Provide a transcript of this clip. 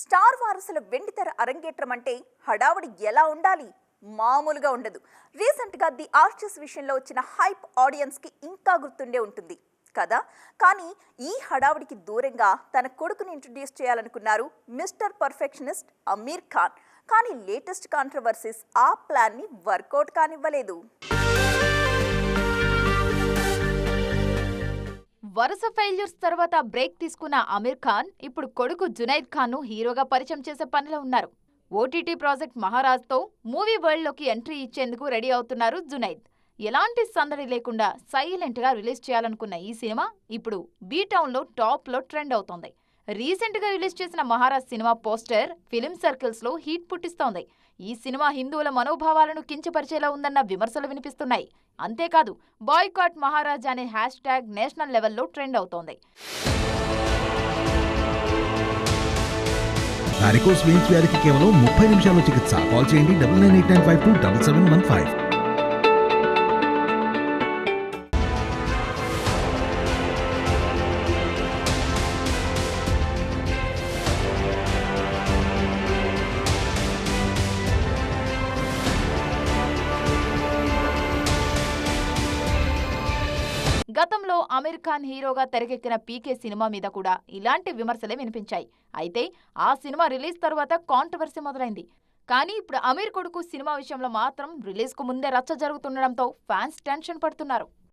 Star వారసుల వెండితెర అరంగేట్రం అంటే హడావుడి ఎలా ఉండాలి? మామూలుగా ఉండదు. రీసెంట్గా ది ఆర్చర్స్ విషయంలో వచ్చిన హైప్ ఆడియన్స్కి ఇంకా గుర్తుండే ఉంటుంది. కదా? కానీ ఈ హడావుడికి దూరంగా తన కొడుకుని ఇంట్రడ్యూస్ చేయాలనుకున్నారు మిస్టర్ పర్ఫెక్షనిస్ట్ అమీర్ ఖాన్. కానీ లేటెస్ట్ కాంట్రవర్సీస్ ఆ ప్లాన్ని వర్కౌట్ కానివ్వలేదు. వరుస ఫెయిల్యూర్స్ తర్వాత బ్రేక్ తీసుకున్న అమీర్ ఖాన్ ఇప్పుడు కొడుకు జునైద్ ఖాన్ను హీరోగా పరిచయం చేసే పనిలో ఉన్నారు. ఓటీటీ ప్రాజెక్ట్ మహారాజ్తో మూవీ వరల్డ్లోకి ఎంట్రీ ఇచ్చేందుకు రెడీ అవుతున్నారు జునైద్. ఎలాంటి సందడి లేకుండా సైలెంట్గా రిలీజ్ చేయాలనుకున్న ఈ సినిమా ఇప్పుడు బీటౌన్లో టాప్లో ట్రెండ్ అవుతోంది. రీసెంట్గా రిలీజ్ చేసిన మహారాజ్ సినిమా పోస్టర్ ఫిలిం సర్కిల్స్లో హీట్ పుట్టిస్తోంది. ఈ సినిమా హిందువుల మనోభావాలను కించపరిచేలా ఉందన్న విమర్శలు వినిపిస్తున్నాయి. అంతేకాదు బాయ్కాట్ మహారాజ్ అనే హ్యాష్ ట్యాగ్ నేషనల్ లెవెల్లో ట్రెండ్ అవుతోంది. వ్యాధికి కేవలం ముప్పై నిమిషాల్లో చికిత్స. కాల్ చేయండి double nine eight nine five two double seven one five. గతంలో అమీర్ ఖాన్ హీరోగా తెరకెక్కిన పీకే సినిమా మీద కూడా ఇలాంటి విమర్శలే వినిపించాయి. అయితే ఆ సినిమా రిలీజ్ తర్వాత కాంట్రవర్సీ మొదలైంది. కానీ ఇప్పుడు అమీర్ కొడుకు సినిమా విషయంలో మాత్రం రిలీజ్కు ముందే రచ్చ జరుగుతుండడంతో ఫ్యాన్స్ టెన్షన్ పడుతున్నారు.